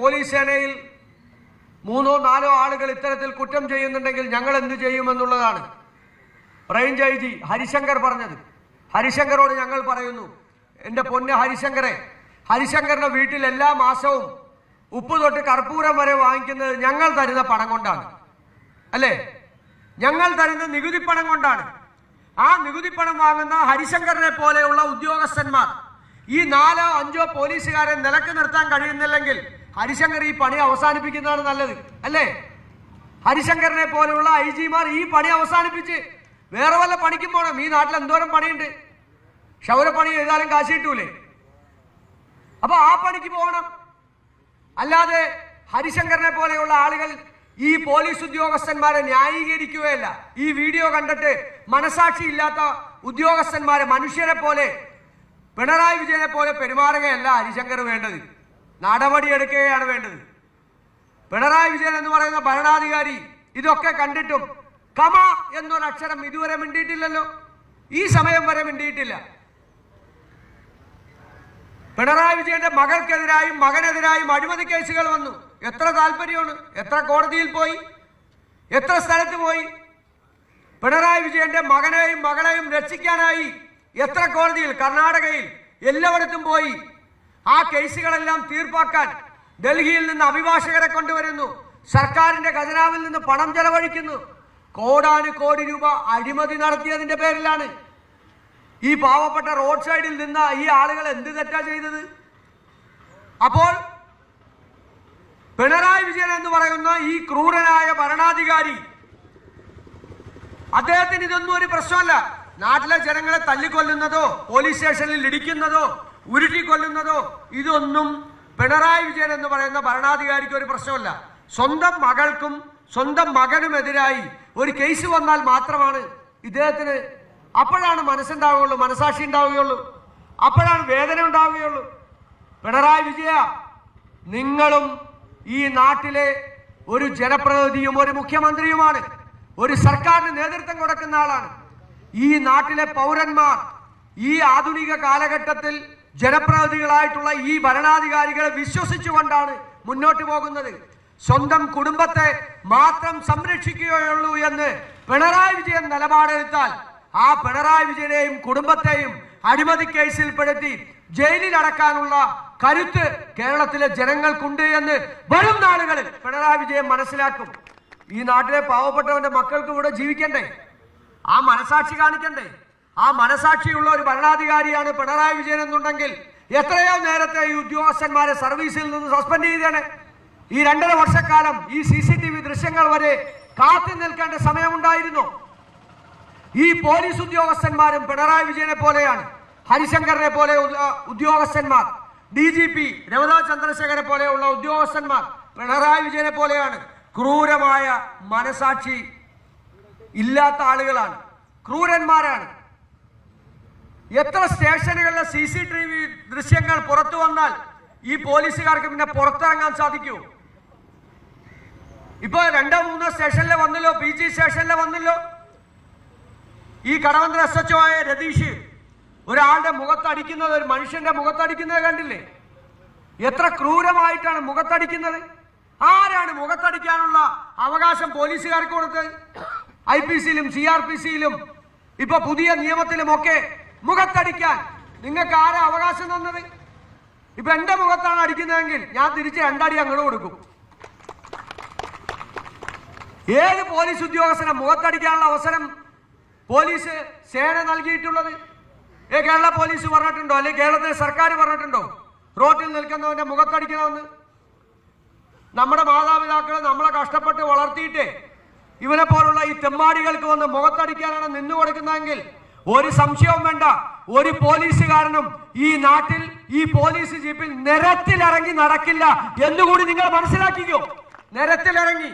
Police സേനയിൽ മൂന്നോ നാലോ ആളുകൾ ഇത്തരത്തിൽ കുറ്റം ചെയ്യുന്നുണ്ടെങ്കിൽ ഞങ്ങൾ എന്ത് ചെയ്യുമെന്നുള്ളതാണ്. റേഞ്ച് ഐ ജി ഹരിശങ്കർ പറഞ്ഞത്. ഹരിശങ്കറോട് ഞങ്ങൾ പറയുന്നു എന്റെ പൊന്ന് ഹരിശങ്കറെ ഹരിശങ്കറിന്റെ വീട്ടിൽ എല്ലാ മാസവും ഉപ്പ് തൊട്ട് കർപ്പൂരം വരെ വാങ്ങിക്കുന്നത് ഞങ്ങൾ തരുന്ന പണം കൊണ്ടാണ്. അല്ലേ? ഞങ്ങൾ തരുന്ന നികുതി പണം കൊണ്ടാണ്. ആ നികുതി പണം വാങ്ങുന്ന ഹരിശങ്കറിനെ പോലെയുള്ള ഉദ്യോഗസ്ഥന്മാർ ഈ നാലോ അഞ്ചോ പോലീസുകാരെ നിലയ്ക്ക് നിർത്താൻ കഴിയുന്നില്ലെങ്കിൽ ഹരിശങ്കർ ഈ പണി അവസാനിപ്പിക്കുന്നതാണ് നല്ലത് അല്ലേ? ഹരിശങ്കറിനെ പോലെയുള്ള ഐ ജിമാർ ഈ പണി അവസാനിപ്പിച്ച് വേറെ വല്ല പണിക്കും പോകണം ഈ നാട്ടിൽ എന്തോരം പണിയുണ്ട്? ക്ഷൗരപ്പണി ചെയ്താലും കാശ് കിട്ടൂലേ? അപ്പൊ ആ പണിക്ക് പോകണം. അല്ലാതെ ഹരിശങ്കറിനെ പോലെയുള്ള ആളുകൾ ഈ പോലീസ് ഉദ്യോഗസ്ഥന്മാരെ ന്യായീകരിക്കുകയല്ല. ഈ വീഡിയോ കണ്ടിട്ട് മനസാക്ഷി ഇല്ലാത്ത ഉദ്യോഗസ്ഥന്മാരെ മനുഷ്യരെ പോലെ പിണറായി വിജയനെ പോലെ പെരുമാറുകയല്ല ഹരിശങ്കർ വേണ്ടത്. നടപടിയെടുക്കുകയാണ് വേണ്ടത്. പിണറായി വിജയൻ എന്ന് പറയുന്ന ഭരണാധികാരി ഇതൊക്കെ കണ്ടിട്ടും കമ എന്നൊരു അക്ഷരം ഇതുവരെ മിണ്ടിയിട്ടില്ലല്ലോ. ഈ സമയം വരെ മിണ്ടിയിട്ടില്ല. പിണറായി വിജയന്റെ മകൾക്കെതിരായും മകനെതിരായും അഴിമതി കേസുകൾ വന്നു. എത്ര താല്പര്യമാണ് എത്ര കോടതിയിൽ പോയി എത്ര സ്ഥലത്ത് പോയി. പിണറായി വിജയന്റെ മകനെയും മകളെയും രക്ഷിക്കാനായി എത്ര കോടതിയിൽ കർണാടകയിൽ എല്ലായിടത്തും പോയി. ആ കേസുകളെല്ലാം തീർപ്പാക്കാൻ ഡൽഹിയിൽ നിന്ന് അഭിഭാഷകരെ കൊണ്ടുവരുന്നു. സർക്കാരിന്റെ ഖജനാവിൽ നിന്ന് പണം ചെലവഴിക്കുന്നു. കോടാനു കോടി രൂപ അഴിമതി നടത്തിയതിന്റെ പേരിലാണ്. ഈ പാവപ്പെട്ട റോഡ് സൈഡിൽ നിന്ന ഈ ആളുകൾ എന്ത് തെറ്റാ ചെയ്തത്? അപ്പോൾ പിണറായി വിജയൻ എന്ന് പറയുന്ന ഈ ക്രൂരനായ ഭരണാധികാരി അദ്ദേഹത്തിന് ഇതൊന്നും ഒരു പ്രശ്നമല്ല. നാട്ടിലെ ജനങ്ങളെ തല്ലിക്കൊല്ലുന്നതോ പോലീസ് സ്റ്റേഷനിൽ ഇടിക്കുന്നതോ ഉരുട്ടിക്കൊല്ലുന്നതോ ഇതൊന്നും പിണറായി വിജയൻ എന്ന് പറയുന്ന ഭരണാധികാരിക്ക് ഒരു പ്രശ്നമല്ല. സ്വന്തം മകൾക്കും സ്വന്തം മകനുമെതിരായി ഒരു കേസ് വന്നാൽ മാത്രമാണ് ഇദ്ദേഹത്തിന് അപ്പോഴാണ് മനസ്സുണ്ടാവുകയുള്ളൂ മനസാക്ഷി ഉണ്ടാവുകയുള്ളൂ അപ്പോഴാണ് വേദന ഉണ്ടാവുകയുള്ളൂ. പിണറായി വിജയ നിങ്ങളും ഈ നാട്ടിലെ ഒരു ജനപ്രതിനിധിയും ഒരു മുഖ്യമന്ത്രിയുമാണ്. ഒരു സർക്കാരിന് നേതൃത്വം കൊടുക്കുന്ന ആളാണ്. ഈ നാട്ടിലെ പൗരന്മാർ ഈ ആധുനിക കാലഘട്ടത്തിൽ ജനപ്രതിനിധികളായിട്ടുള്ള ഈ ഭരണാധികാരികളെ വിശ്വസിച്ചുകൊണ്ടാണ് മുന്നോട്ട് പോകുന്നത്. സ്വന്തം കുടുംബത്തെ മാത്രം സംരക്ഷിക്കുകയുള്ളൂ എന്ന് പിണറായി വിജയൻ നിലപാടെടുത്താൽ ആ പിണറായി വിജയനെയും കുടുംബത്തെയും അഴിമതി കേസിൽപ്പെടുത്തി ജയിലിൽ അടക്കാനുള്ള കരുത്ത് കേരളത്തിലെ ജനങ്ങൾക്കുണ്ട് എന്ന് വരും നാളുകളിൽ പിണറായി വിജയൻ മനസ്സിലാക്കും. ഈ നാട്ടിലെ പാവപ്പെട്ടവന്റെ മക്കൾക്ക് ഇവിടെ ജീവിക്കണ്ടേ? ആ മനസാക്ഷി കാണിക്കണ്ടേ? ആ മനസാക്ഷിയുള്ള ഒരു ഭരണാധികാരിയാണ് പിണറായി വിജയൻ എന്നുണ്ടെങ്കിൽ എത്രയോ നേരത്തെ ഈ ഉദ്യോഗസ്ഥന്മാരെ സർവീസിൽ നിന്ന് സസ്പെൻഡ് ചെയ്തേനെ. ഈ രണ്ടര വർഷക്കാലം ഈ സി സി ടി വി ദൃശ്യങ്ങൾ വരെ കാത്തു നിൽക്കേണ്ട സമയമുണ്ടായിരുന്നു. ഈ പോലീസ് ഉദ്യോഗസ്ഥന്മാരും പിണറായി വിജയനെ പോലെയാണ്. ഹരിശങ്കറിനെ പോലെ ഉദ്യോ- ഉദ്യോഗസ്ഥന്മാർ. ഡി ജി പി രമതാ ചന്ദ്രശേഖരെ പോലെയുള്ള ഉദ്യോഗസ്ഥന്മാർ പിണറായി വിജയനെ പോലെയാണ്. ക്രൂരമായ മനസാക്ഷി ഇല്ലാത്ത ആളുകളാണ്. ക്രൂരന്മാരാണ്. എത്ര സ്റ്റേഷനുകളിലെ സി സി ടി വി ദൃശ്യങ്ങൾ പുറത്തു വന്നാൽ ഈ പോലീസുകാർക്ക് പിന്നെ പുറത്തിറങ്ങാൻ സാധിക്കൂ. ഇപ്പൊ രണ്ടോ മൂന്നോ സ്റ്റേഷനിലെ വന്നല്ലോ പി ജി സ്റ്റേഷനിലെ വന്നല്ലോ. ഈ കടവന്ത്ര എസ് എച്ച് ആയ രതീഷ് ഒരാളുടെ മുഖത്തടിക്കുന്നത് ഒരു മനുഷ്യന്റെ മുഖത്തടിക്കുന്നത് കണ്ടില്ലേ? എത്ര ക്രൂരമായിട്ടാണ് മുഖത്തടിക്കുന്നത്? ആരാണ് മുഖത്തടിക്കാനുള്ള അവകാശം പോലീസുകാർക്ക് കൊടുത്തത്? ഐ പി സിയിലും സി ആർ പി സിയിലും ഇപ്പൊ പുതിയ നിയമത്തിലുമൊക്കെ മുഖത്തടിക്കാൻ. നിങ്ങൾക്ക് ആരാ അവകാശം തന്നത്? ഇപ്പൊ എന്റെ മുഖത്താണ് അടിക്കുന്നതെങ്കിൽ ഞാൻ തിരിച്ച് രണ്ടടി അങ്ങോട്ട് കൊടുക്കും. ഏത് പോലീസ് ഉദ്യോഗസ്ഥനെ മുഖത്തടിക്കാനുള്ള അവസരം പോലീസ് സേന നൽകിയിട്ടുള്ളത്? ഏ കേരള പോലീസ് പറഞ്ഞിട്ടുണ്ടോ? അല്ലെങ്കിൽ കേരളത്തിലെ സർക്കാർ പറഞ്ഞിട്ടുണ്ടോ? റോട്ടിൽ നിൽക്കുന്നവന്റെ മുഖത്തടിക്കണമെന്ന്? നമ്മുടെ മാതാപിതാക്കളെ നമ്മളെ കഷ്ടപ്പെട്ട് വളർത്തിയിട്ട് ഇവരെ പോലുള്ള ഈ തെമ്മാടികൾക്ക് വന്ന് മുഖത്തടിക്കാനാണ് നിന്നു കൊടുക്കുന്നതെങ്കിൽ ഒരു സംശയവും വേണ്ട. ഒരു പോലീസുകാരനും ഈ നാട്ടിൽ ഈ പോലീസ് ജീപ്പിൽ നിരത്തിലിറങ്ങി നടക്കില്ല എന്നുകൂടി നിങ്ങൾ മനസ്സിലാക്കിക്കോ. നിരത്തിലിറങ്ങി.